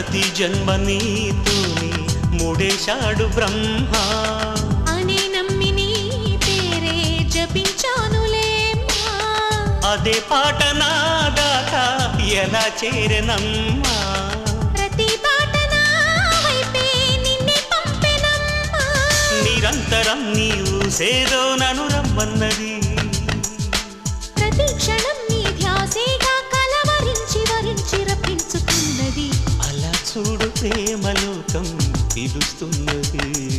ప్రతి జన్మ నీతోని ముడేశాడు బ్రహ్మ. అని నమ్మి నీ పేరే జపించానులేమ్మా అదే పాట నా దాకా ఎలా చేరనమ్మా? నిరంతరం నీవు సేదో నను రమ్మన్నది. చూడు ప్రేమలోకం పిలుస్తున్నది.